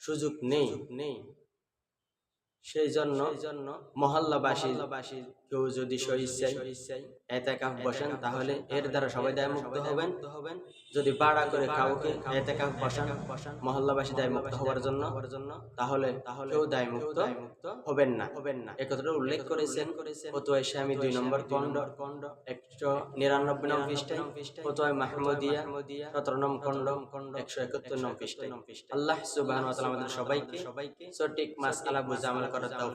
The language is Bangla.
সুযোগ নেই। নেই। সেই জন্য জন্য মহল্লাবাসী কেউ যদি এতেকাফ বসেন তাহলে এর দ্বারা সবাই দায়মুক্ত হবেন। হবেন। যদি ভাড়া করে কাউকে এতেকাফ বসান মহল্লাবাসী দায়মুক্ত হওয়ার জন্য জন্য তাহলে তাহলে কেউ দায়মুক্ত হবেন না। হবেন না। একথা উল্লেখ করেছেন ফতুয়া স্বামী দুই নম্বর খণ্ড খণ্ড একশো নিরানব্বই নং পৃষ্ঠায় ফতুয়া মাহমুদিয়া সতেরো নম খণ্ড খণ্ড একশো একাত্তর নং পৃষ্ঠায় আল্লাহ তাআলা আমাদের সবাইকে সবাইকে সঠিক মাসআলা বুঝে wabarakatuh